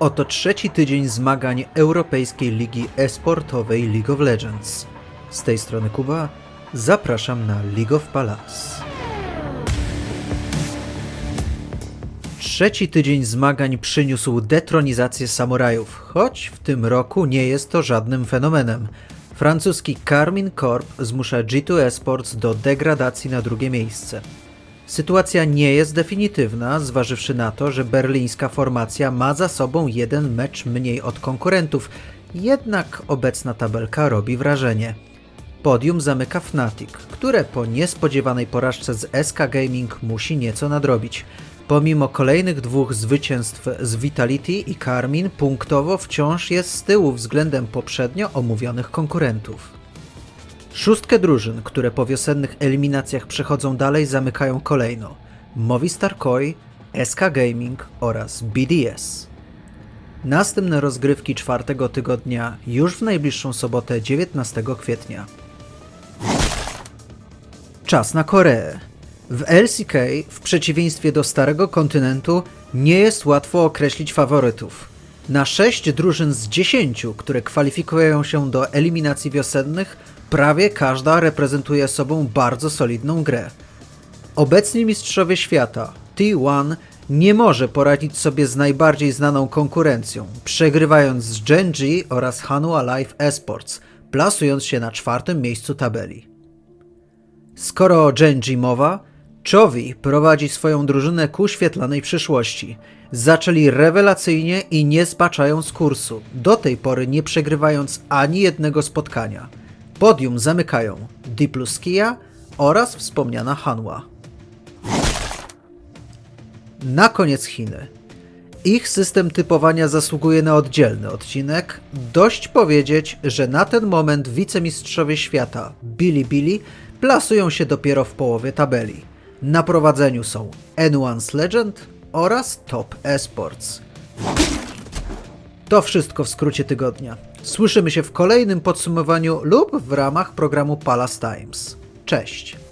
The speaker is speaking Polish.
Oto trzeci tydzień zmagań Europejskiej Ligi Esportowej League of Legends. Z tej strony Kuba, zapraszam na League of Palace. Trzeci tydzień zmagań przyniósł detronizację samurajów, choć w tym roku nie jest to żadnym fenomenem. Francuski Carmine Corp zmusza G2 Esports do degradacji na drugie miejsce. Sytuacja nie jest definitywna, zważywszy na to, że berlińska formacja ma za sobą jeden mecz mniej od konkurentów, jednak obecna tabelka robi wrażenie. Podium zamyka Fnatic, które po niespodziewanej porażce z SK Gaming musi nieco nadrobić. Pomimo kolejnych dwóch zwycięstw z Vitality i Karmin, punktowo wciąż jest z tyłu względem poprzednio omówionych konkurentów. Szóstkę drużyn, które po wiosennych eliminacjach przechodzą dalej, zamykają kolejno Movistar Koi, SK Gaming oraz BDS. Następne rozgrywki czwartego tygodnia już w najbliższą sobotę 19 kwietnia. Czas na Koreę. W LCK, w przeciwieństwie do starego kontynentu, nie jest łatwo określić faworytów. Na 6 drużyn z 10, które kwalifikują się do eliminacji wiosennych, prawie każda reprezentuje sobą bardzo solidną grę. Obecni mistrzowie świata, T1, nie może poradzić sobie z najbardziej znaną konkurencją, przegrywając z Genji oraz Hanwha Life Esports, plasując się na czwartym miejscu tabeli. Skoro o Genji mowa, Czowi prowadzi swoją drużynę ku świetlanej przyszłości. Zaczęli rewelacyjnie i nie zbaczają z kursu, do tej pory nie przegrywając ani jednego spotkania. Podium zamykają Diplus Kia oraz wspomniana Hanwha. Na koniec Chiny. Ich system typowania zasługuje na oddzielny odcinek. Dość powiedzieć, że na ten moment wicemistrzowie świata Bilibili plasują się dopiero w połowie tabeli. Na prowadzeniu są N1's Legend oraz Top Esports. To wszystko w skrócie tygodnia. Słyszymy się w kolejnym podsumowaniu lub w ramach programu Palace Times. Cześć!